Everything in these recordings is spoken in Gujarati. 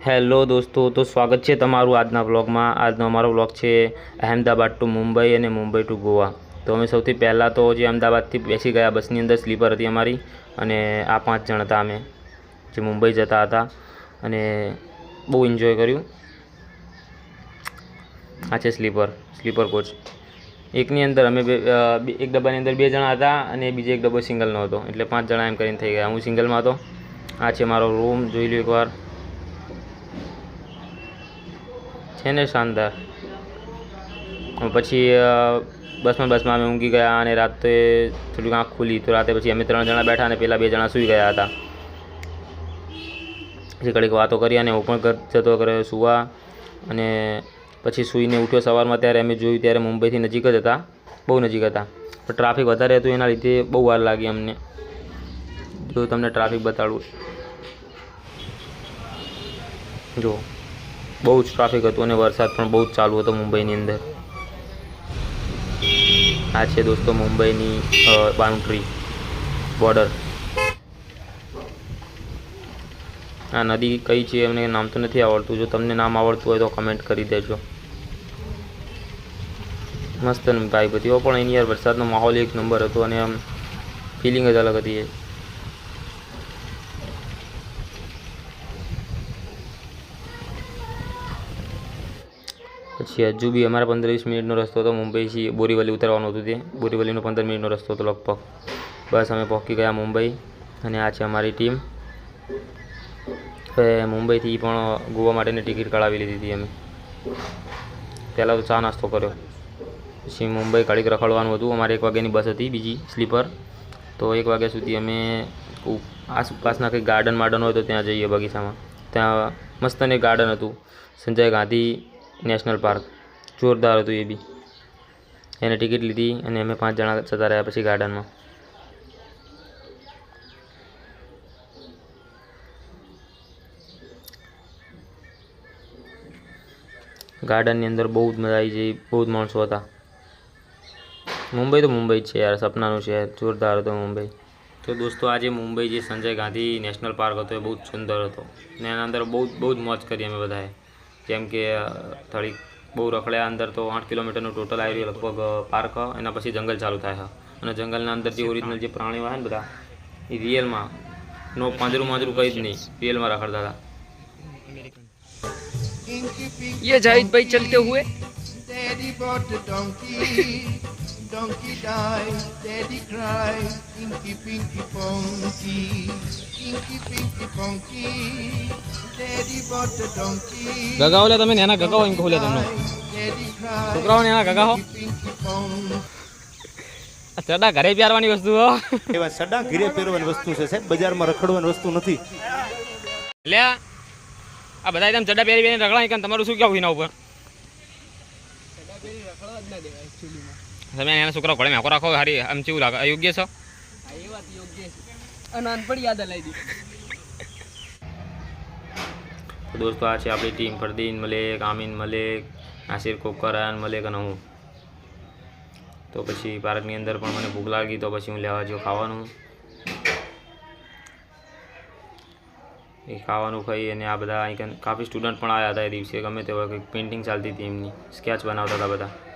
હેલો દોસ્તો, તો સ્વાગત છે તમારું આજના વ્લોગમાં. આજનો અમારો વ્લોગ છે અહેમદાબાદ ટુ મુંબઈ અને મુંબઈ ટુ ગોવા. તો અમે સૌથી પહેલાં તો જે અમદાવાદથી બેસી ગયા, બસની અંદર સ્લીપર હતી અમારી અને આ પાંચ જણ હતા અમે, જે મુંબઈ જતા હતા અને બહુ એન્જોય કર્યું. આ છે સ્લીપર સ્લીપર કોચ. એકની અંદર અમે એક ડબ્બાની અંદર બે જણા હતા અને બીજો એક ડબ્બો સિંગલનો હતો. એટલે પાંચ જણા એમ કરીને થઈ ગયા. હું સિંગલમાં હતો. આ છે મારો રૂમ, જોઈ લો એકવાર. છે ને શાનદાર. પછી બસમાં બસમાં અમે ઊંઘી ગયા અને રાતે થોડીક આંખ ખુલી તો રાતે પછી અમે ત્રણ જણા બેઠા અને પહેલાં બે જણા સૂઈ ગયા હતા. પછી ઘડીક વાતો કરી અને હું પણ ઘર જતો કર્યો સુવા અને પછી સૂઈને ઉઠ્યો સવારમાં ત્યારે અમે જોયું ત્યારે મુંબઈથી નજીક જ હતા, બહુ નજીક હતા. પણ ટ્રાફિક વધારે હતું એના લીધે બહુ વાર લાગી અમને. જો તમને ટ્રાફિક બતાડું. જો. બહુ જ ટ્રાફિક હતું અને વરસાદ પણ બહુ જ ચાલુ હતો મુંબઈની અંદર. આ છે દોસ્તો મુંબઈની બાઉન્ડ્રી બોર્ડર આ નદી કઈ છે એમને નામ તો નથી આવડતું. જો તમને નામ આવડતું હોય તો કમેન્ટ કરી દેજો. મસ્ત ભાઈ બધી. પણ એની યાર વરસાદનો માહોલ એક નંબર હતો અને આમ ફિલિંગ જ અલગ હતી પછી હજુ બી અમારે પંદર વીસ મિનિટનો રસ્તો હતો મુંબઈથી બોરીવલી ઉતરવાનો હતું તે. બોરીવલીનો પંદર મિનિટનો રસ્તો હતો લગભગ. બસ અમે પહોંચી ગયા મુંબઈ અને આ છે અમારી ટીમ. મુંબઈથી પણ ગોવા માટેની ટિકિટ કઢાવી લીધી હતી અમે. પહેલાં તો ચા નાસ્તો કર્યો. પછી મુંબઈ ઘડીક રખડવાનું હતું. અમારે એક વાગ્યાની બસ હતી બીજી સ્લીપર. તો એક વાગ્યા સુધી અમે આસપાસના કંઈક ગાર્ડન માર્ડન હોય તો ત્યાં જઈએ બગીચામાં. ત્યાં મસ્ત એક ગાર્ડન હતું. Sanjay Gandhi national park. જોરદાર હતું એ બી. એને ટિકિટ લીધી અને અમે પાંચ જણા જતા રહ્યા પછી ગાર્ડનમાં. ગાર્ડનની અંદર બહુ જ મજા આવી જઈ બહુ જ માણસો હતા. મુંબઈ તો મુંબઈ જ છે યાર, સપનાનું શહેર જોરદાર હતો મુંબઈ. તો દોસ્તો, આજે મુંબઈ જે સંજય ગાંધી નેશનલ પાર્ક હતો એ બહુ જ સુંદર હતો. અને એના અંદર બહુ બહુ જ મોજ કરી અમે બધાએ. જેમ કે અ, થોડીક બહુ રખડ્યા અંદર તો આઠ કિલોમીટરનું ટોટલ આવી રહ્યું લગભગ અ, પાર્ક એના પછી જંગલ ચાલુ થાય છે અને જંગલના અંદર જે ઓરિજિનલ જે પ્રાણીઓ હોય ને બધા એ રિયલમાં નો પાંજરું પાંજરું કંઈ જ નહીં રિયલમાં રખડતા હતા ये जाहिद भाई चलते हुए Daddy bought a donkey, died, daddy cried, inky pinky ponky, inky pinky ponky, daddy bought a donkey, ગગાઓ લે તમે નેના ગગાઓ એમ કહું લે તમને. છોકરાઓ નેના pinky ponky. ઘરે પહેરવાની વસ્તુ હો. એવા સડા ઘીરે પહેરવાની વસ્તુ છે સાહેબ. બજારમાં રખડવાની વસ્તુ નથી. લે આ બધા એકદમ ચડા પહેરી પહેરીને રગડા કે તમારું શું કહેવું એના ઉપર? તમે એના છોકરા ઘોડે મેકો રાખો હારી આમ ચેવું લાગે? અયોગ્ય છો? તો દોસ્તો આ છે આપણી ટીમ ફરદીન મલેક આમીન મલેક નાસિર કોકરાન મલેક અને હું. તો પછી પાર્કની અંદર પણ મને ભૂખ લાગી તો પછી હું લેવા જો ખાવાનું. એ ખાવાનું ખાઈ અને આ બધા અહીં કાફી સ્ટુડન્ટ પણ આવ્યા હતા એ દિવસે ગમે તે કંઈક પેઇન્ટિંગ ચાલતી હતી એમની સ્કેચ બનાવતા હતા બધા.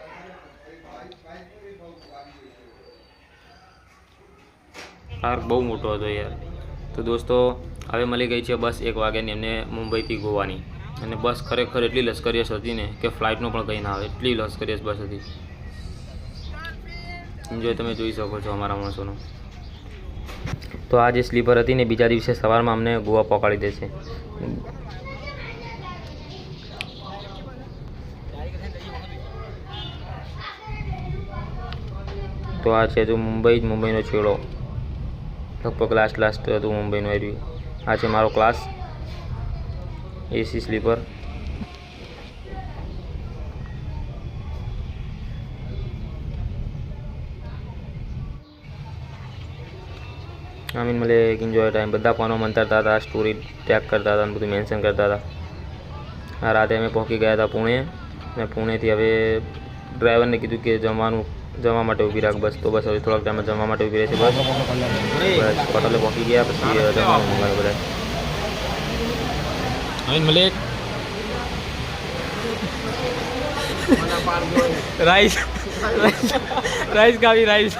પાર્ક બહુ મોટો હતો યાર. તો દોસ્તો, હવે મળી ગઈ છે બસ એક વાગ્યાની એમને મુંબઈથી ગોવાની. અને બસ ખરેખર એટલી લશ્કરીયસ હતી ને કે ફ્લાઇટનું પણ કંઈ ના આવે. એટલી લશ્કરીયસ બસ હતી. એન્જોય તમે જોઈ શકો છો અમારા માણસોનો. તો આ જે સ્લીપર હતી ને બીજા દિવસે સવારમાં અમને ગોવા પહોંચાડી દેશે તો આ છે જો મુંબઈ જ મુંબઈનો છેડો. લગભગ લાસ્ટ લાસ્ટ હતું મુંબઈનું આવ્યું આ છે મારો ક્લાસ એસી સ્લીપર આમીન મળે એન્જોય ટાઈમ બધા ફોનો મંતરતા હતા સ્ટોરી ટેગ કરતા હતા બધું મેન્શન કરતા હતા. આ રાતે અમે પહોંચી ગયા હતા પુણે. અને પુણેથી હવે ડ્રાઈવરને કીધું કે જમવાનું જમવા માટે ઊભી રાખ બસ. તો બસ હવે થોડાક ટાઈમમાં જમવા માટે ઊભી રહેશે બસ. બસ હોટલે પહોંચી ગયા પછી મંગાવ્યું બધા. મલિક. રાઈસ રાઈસ ખાવી રાઈસ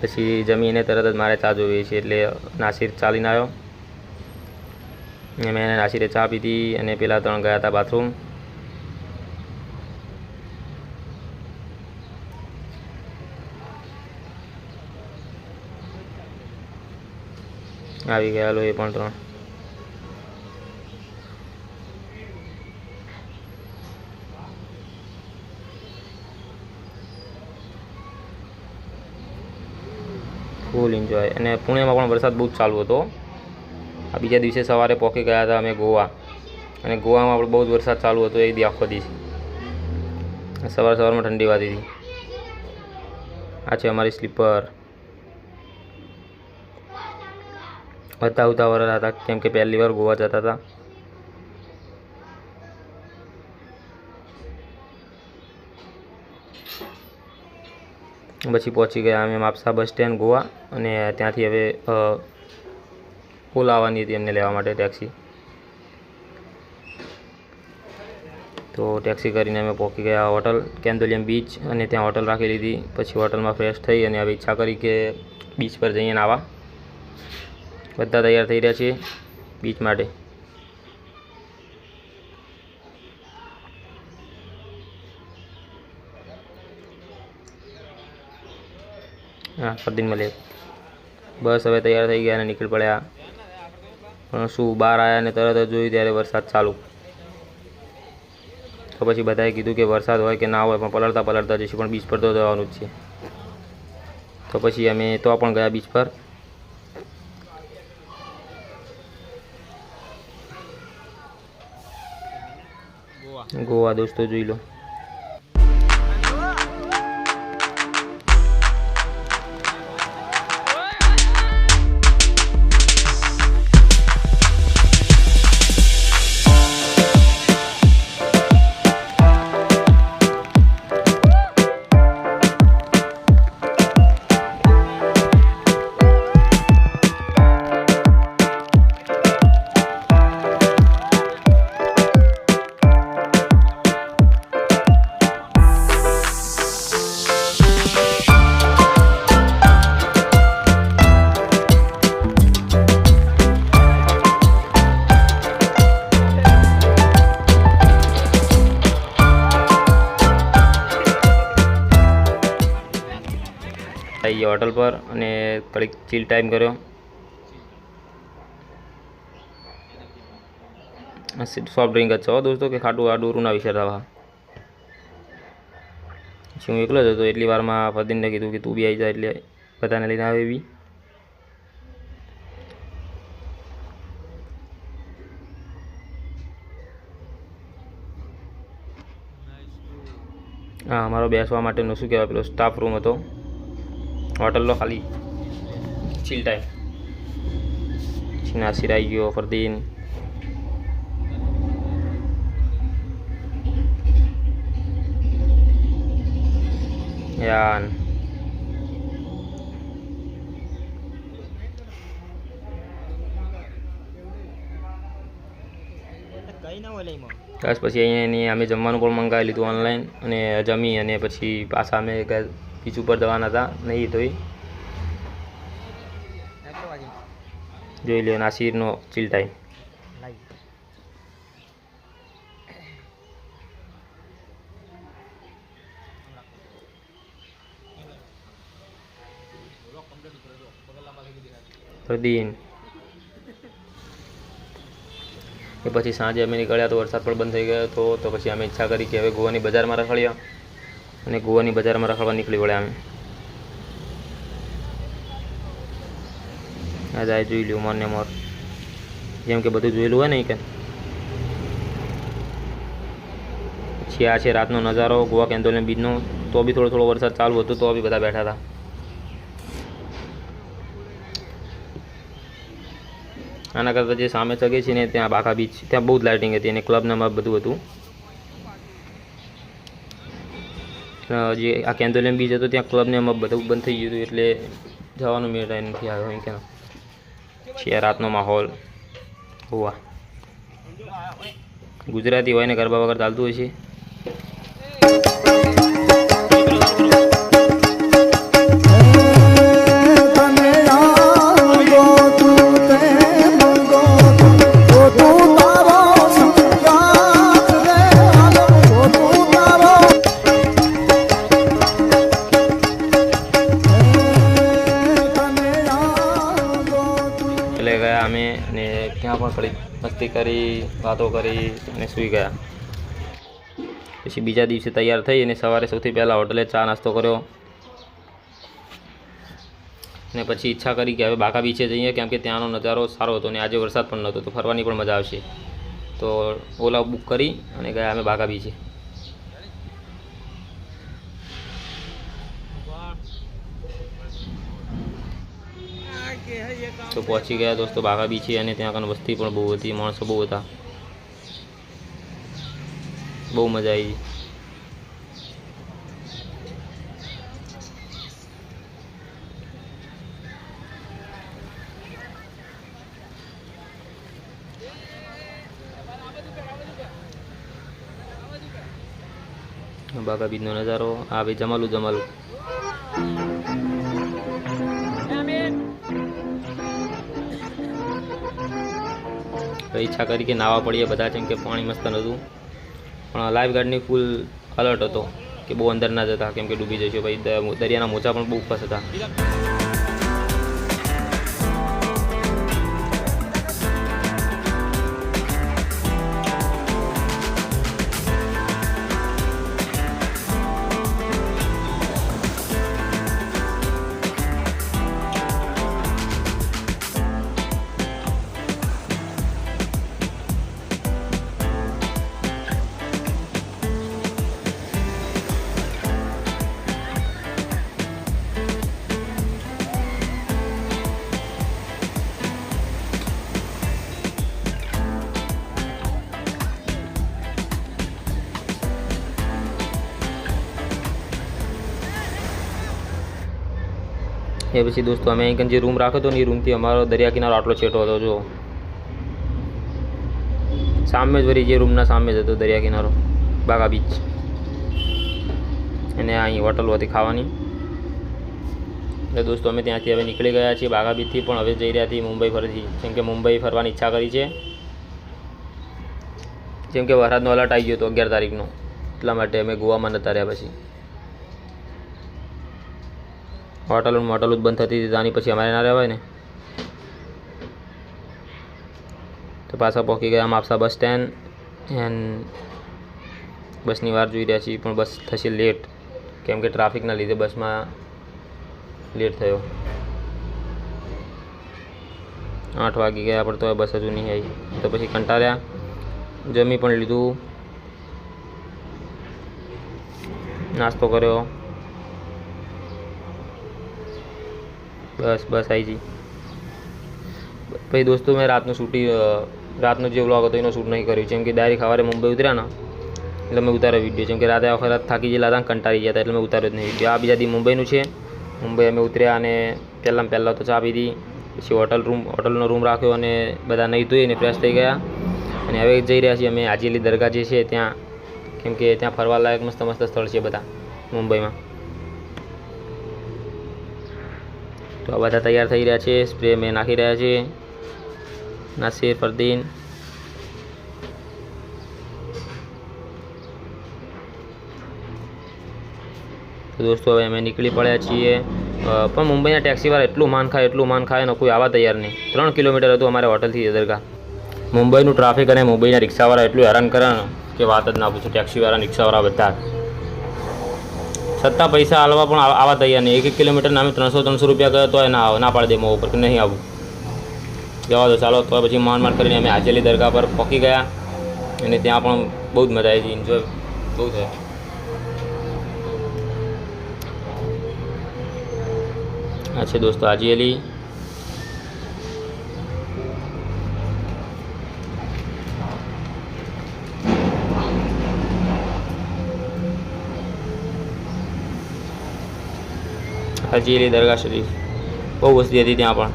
પછી જમીને તરત જ મારે ચા જોવી છે એટલે નાસિર ચાલીને આવ્યો. મેં એને નાસિરે ચા પીધી અને પેલા ત્રણ ગયા હતા બાથરૂમ આવી ગયા લો એ પણ ત્રણ ફૂલ એન્જોય અને પુણેમાં પણ વરસાદ બહુ જ ચાલુ હતો. આ બીજા દિવસે સવારે પહોંચી ગયા હતા અમે ગોવા. અને ગોવામાં આપણે બહુ જ વરસાદ ચાલુ હતો એ દી આખો દિવસ. સવાર સવારમાં ઠંડી વાતી હતી. આ છે અમારી સ્લીપર. હતા ઉતાવળ હતા, કેમ કે પહેલી વાર ગોવા જતા હતા. પછી પહોંચી ગયા અમે માપસા બસ સ્ટેન્ડ ગોવા અને ત્યાંથી હવે ઓલા આવવાની હતી એમને લેવા માટે ટેક્સી. તો ટેક્સી કરીને અમે પહોંચી ગયા હોટલ કેન્દોલિયમ બીચ અને ત્યાં હોટલ રાખી લીધી. પછી હોટલમાં ફ્રેશ થઈ અને હવે ઈચ્છા કરી કે બીચ પર જઈએ નાવા બધા તૈયાર થઈ રહ્યા છે બીચ માટે. હા, ફરદીન મલિક. બસ હવે તૈયાર થઈ ગયા અને નીકળી પડ્યા. પણ શું, બહાર આવ્યા ને તરત જ જોયું ત્યારે વરસાદ ચાલુ. તો પછી બધાએ કીધું કે વરસાદ હોય કે ના હોય, પણ પલળતા પલળતા જઈશું, પણ બીચ પર તો જવાનું જ છે. તો પછી અમે તો પણ ગયા બીચ પર. ગોવા દોસ્તો જોઈ લો. આવી ગયા હોટલ પર અને કડીક ચીલ ટાઈમ કર્યો. સોફ્ટ ડ્રિંક જ છો દોસ્તો કે ખાટું આ ડોરું ના વિચારતા પછી હું એકલો જ હતો, એટલી વારમાં ફદીને કીધું કે તું બી આવી જા એટલે બધાને લઈને આવે બી. હા, અમારો બેસવા માટેનો શું કહેવાય, પેલો સ્ટાફ રૂમ હતો. હોટલનો ખાલી. ચીલ ટાઈમ પછી આવી ગયો ફરદીન યાન. બસ પછી અહીંયા અમે જમવાનું પણ મંગાવી લીધું ઓનલાઈન અને જમી અને પછી પાછા અમે ગયા પર દવાના હતા નહીં તો જોઈ લો નાસિરનો ચીલ ટાઈમ પ્રદીન એ પછી સાંજે અમે નીકળ્યા તો વરસાદ પણ બંધ થઈ ગયો હતો, તો પછી અમે ઈચ્છા કરી કે હવે ગોવાની બજારમાં રખડ્યા અને ગોવાની બજારમાં રખડવા નીકળી વળ્યા અમે. આજે જાય જોઈ લ્યું મોરને મોર. જેમ કે બધું જોયેલું હોય ને કે. પછી આ છે રાતનો નજારો, ગોવા કેન્દ્રોલિયમ બીચનો. તો બી થોડો થોડો વરસાદ ચાલુ હતો, તો બી બધા બેઠા હતા. આના કરતાં જે સામે ચગે છે ને, ત્યાં બાકા બીચ ત્યાં બહુ જ લાઇટિંગ હતી અને ક્લબનામાં બધું હતું. જે આ કેન્દ્રોલિયમ બીચ હતો, ત્યાં ક્લબને એમાં બધું બંધ થઈ ગયું હતું, એટલે જવાનું મેળ નથી આવ્યો એમ કે છે રાતનો માહોલ. હોવા. ગુજરાતી હોય ને ગરબા વગર ચાલતું હોય છે. વાતો કરી અને સૂઈ ગયા. પછી બીજા દિવસે તૈયાર થઈ અને સવારે સૌથી પહેલાં હોટલે ચા નાસ્તો કર્યો. ને પછી ઈચ્છા કરી કે હવે બાકા બીચે જઈએ, કેમ કે ત્યાંનો નજારો સારો હતો ને આજે વરસાદ પણ નહોતો, તો ફરવાની પણ મજા આવશે. તો ઓલા બુક કરી અને ગયા અમે બાકા બીચે. તો પહોંચી ગયા દોસ્તો બાગા બીચે અને ત્યાં આગળ વસ્તી પણ બહુ હતી, માણસો બહુ હતા. બહુ મજા આવી બાગા બીજનો નજારો, આ ભાઈ જમાલું જમાલું. ઈચ્છા કરી કે નાવા પડીએ બધા, જેમ કે પાણી મસ્ત નહોતું પણ લાઈફ ગાર્ડની ફૂલ અલર્ટ હતો કે બહુ અંદર ના જતા, કેમ કે ડૂબી જશે ભાઈ દરિયાના મોજા પણ બહુ ફસ હતા. એ પછી દોસ્તો, અમે અહીં જે રૂમ રાખ્યો હતો ને એ રૂમથી અમારો દરિયા કિનારો આટલો છેટો હતો જો સામે જ વળી જે રૂમના સામે જ હતો દરિયા કિનારો, બાગા બીચ અને અહીં હોટલ હતી ખાવાની. એટલે દોસ્તો, અમે ત્યાંથી હવે નીકળી ગયા છીએ બાગા બીચથી પણ હવે જઈ રહ્યા છીએ મુંબઈ ફરીથી. જેમ કે મુંબઈ ફરવાની ઈચ્છા કરી છે. જેમ કે વરસાદનો અલર્ટ આવી ગયો હતો અગિયાર તારીખનો. એટલા માટે અમે ગોવામાં નતા રહ્યા પછી. હોટલો ને જ બંધ થતી હતી તાની પછી અમારે ના રહેવાય ને. તો પાછા પહોંચી ગયા માપસા બસ સ્ટેન્ડ એન્ડ બસની વાર જોઈ રહ્યા છીએ, પણ બસ થશે લેટ. કેમ કે ટ્રાફિકના લીધે બસમાં લેટ થયો. આઠ વાગી ગયા, પણ તો બસ હજુ નહીં આવી. તો પછી કંટાળ્યા. જમી પણ લીધું. નાસ્તો કર્યો. બસ બસ આવી જઈ પછી દોસ્તો, મેં રાતનું શૂટિંગ રાતનો જે વ્લોગ હતો એનો શૂટ નહીં કર્યું. જેમ કે ડાયરેક્ટ સવારે મુંબઈ ઉતર્યા ને, એટલે મેં ઉતાર્યો વીડિયો જેમ કે રાતે આખો રાત થાકી ગયેલા હતા કંટાળી ગયા હતા, એટલે મેં ઉતાર્યો જ નહીં વીડિયો આ બીજા દી મુંબઈનું છે. મુંબઈ અમે ઉતર્યા અને પહેલાં પહેલાં તો ચા પીધી, પછી હોટલ રૂમ હોટલનો રૂમ રાખ્યો અને બધા નહીં ધોઈને ફ્રેશ થઈ ગયા. અને હવે જઈ રહ્યા છીએ અમે હાજીલી દરગાહ જે છે ત્યાં. કેમ કે ત્યાં ફરવા લાયક મસ્ત મસ્ત સ્થળ છે બધા મુંબઈમાં. તો આ બધા તૈયાર થઈ રહ્યા છે. સ્પ્રે મેં નાખી રહ્યા છે. નાસિર, ફરદીન. તો દોસ્તો, હવે અમે નીકળી પડ્યા છીએ. પણ મુંબઈના ટેક્સીવાળા એટલું માન ખાય, એટલું માન ખાય ને કોઈ આવવા તૈયાર નહીં. ત્રણ કિલોમીટર હતું અમારે હોટલથી દરગાહ. મુંબઈનું ટ્રાફિક અને મુંબઈના રિક્ષાવાળા એટલું હેરાન કરે કે વાત જ ના પૂછો. ટેક્સીવાળા, રિક્ષાવાળા બધા. છતાં પૈસા હાલવા પણ આવા તૈયાર નહીં. એક એક કિલોમીટર અમે ત્રણસો ત્રણસો રૂપિયા કર્યો તો ના ના પાડી દે ઉપર કે નહીં આવું. જવા દો, ચાલો. તો પછી માંડ માંડ કરીને અમે હાજેલી દરગાહ પર પહોંચી ગયા. અને ત્યાં પણ બહુ જ મજા આવી હતી. એન્જોય બહુ થયા. આ છે દોસ્તો હાજીઅલી હાજી અલી દરગાહ શરીફ. બહુ વસ્તી હતી ત્યાં પણ.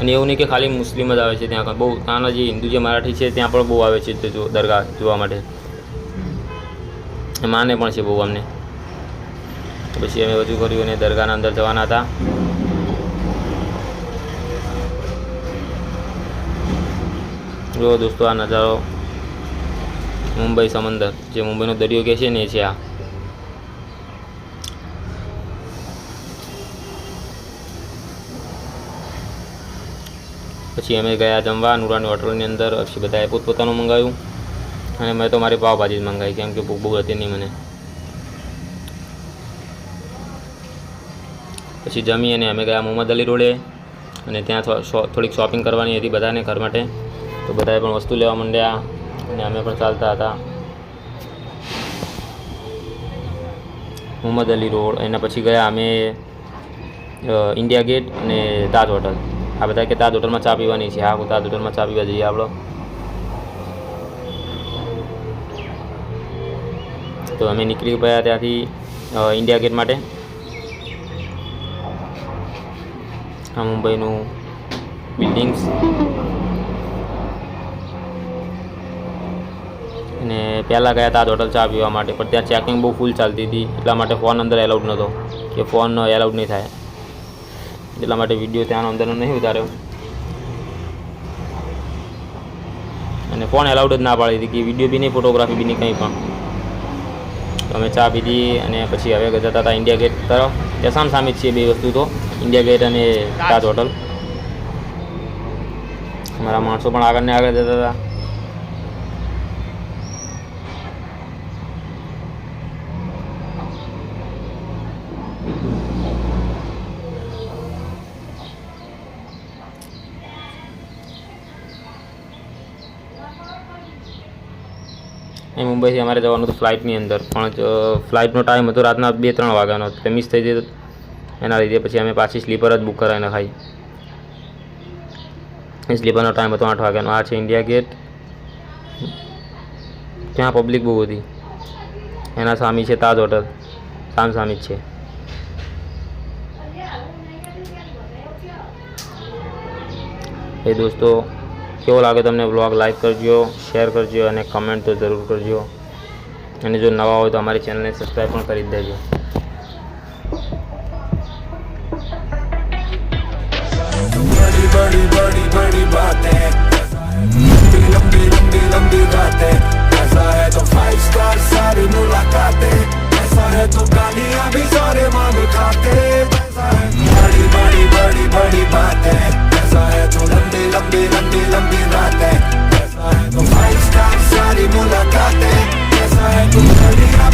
અને એવું નહીં કે ખાલી મુસ્લિમ જ આવે છે ત્યાં પણ. બહુ ત્યાંના જે હિન્દુ જે મરાઠી છે ત્યાં પણ બહુ આવે છે દરગાહ જોવા માટે. માને પણ છે બહુ અમને. પછી અમે બધું કર્યું અને દરગાહના અંદર જવાના હતા. જો દોસ્તો આ નજારો મુંબઈ સમંદર. જે મુંબઈનો દરિયો કહે છે ને એ છે આ. પછી અમે ગયા જમવા, નુરાની હોટલની અંદર. પછી બધાએ પોતપોતાનું મંગાવ્યું. અને મેં તો મારી પાવભાજી જ મંગાવી, કેમ કે ભૂખ બહુ હતી નહીં મને. પછી જમી અને અમે ગયા મોહમ્મદ અલી રોડે. અને ત્યાં થોડીક શોપિંગ કરવાની હતી બધાને ઘર માટે. તો બધાએ પણ વસ્તુ લેવા માંડ્યા અને અમે પણ ચાલતા હતા. મોહમ્મદ અલી રોડ, એના પછી ગયા અમે ઇન્ડિયા ગેટ અને તાજ હોટલ. આ બધા કે તાજ હોટલમાં ચા પીવાની છે. હા તાજ હોટલમાં ચા પીવા જઈએ આપણો તો અમે નીકળી ગયા ત્યાંથી ઇન્ડિયા ગેટ માટે. આ મુંબઈનું બિલ્ડિંગ્સ અને પહેલાં ગયા તાજ હોટલ ચા પીવા માટે, પણ ત્યાં ચેકિંગ બહુ ફૂલ ચાલતી હતી. એટલા માટે ફોન અંદર એલાઉડ નહોતો કે ફોન એલાઉડ નહીં થાય. એટલા માટે વીડિયો ત્યાંનો અંદરનો નહીં ઉતાર્યો. અને ફોન એલાઉડ જ ના પાડી હતી કે વીડિયો બી નહીં ફોટોગ્રાફી બી નહીં, કંઈ પણ. અમે ચા પીધી અને પછી હવે જતા હતા ઇન્ડિયા ગેટ તરફ. ત્યાં સામ સામે જ છીએ બે વસ્તુ તો. ઇન્ડિયા ગેટ અને તાજ હોટલ અમારા માણસો પણ આગળ ને આગળ જતા હતા. એ મુંબઈથી અમારે જવાનું હતું ફ્લાઇટની અંદર. પણ ફ્લાઇટનો ટાઈમ હતો રાતના બે ત્રણ વાગ્યાનો. એટલે મિસ થઈ જતો. એના લીધે પછી અમે પાછી સ્લીપર જ બુક કરાવીને ખાઈ. સ્લીપરનો ટાઈમ હતો આઠ વાગ્યાનો. આ છે ઇન્ડિયા ગેટ ત્યાં પબ્લિક બહુ હતી. એના સામી છે તાજ હોટલ સામ સામી જ છે. એ દોસ્તો કેવો લાગે તમને બ્લોગ લાઈક કરજો શેર કરજો અને કમેન્ટ તો જરૂર કરજો અને જો નવા હોય તો અમારી ચેનલને સબસ્ક્રાઈબ પણ કરી જ દેજો बड़ी बड़ी बड़ी बड़ी बातें लंबी लंबी लंबी लंबी बातें ऐसा है तो फाइव स्टार सारी मुलाकातें ऐसा है तो गालियां भी सारे मांग खाते ऐसा है बड़ी बड़ी बड़ी ऐसा है तो लंबी लंबी लंबी लंबी रातें ऐसा है तो फाइव स्टार सारी मुलाकातें ऐसा है तो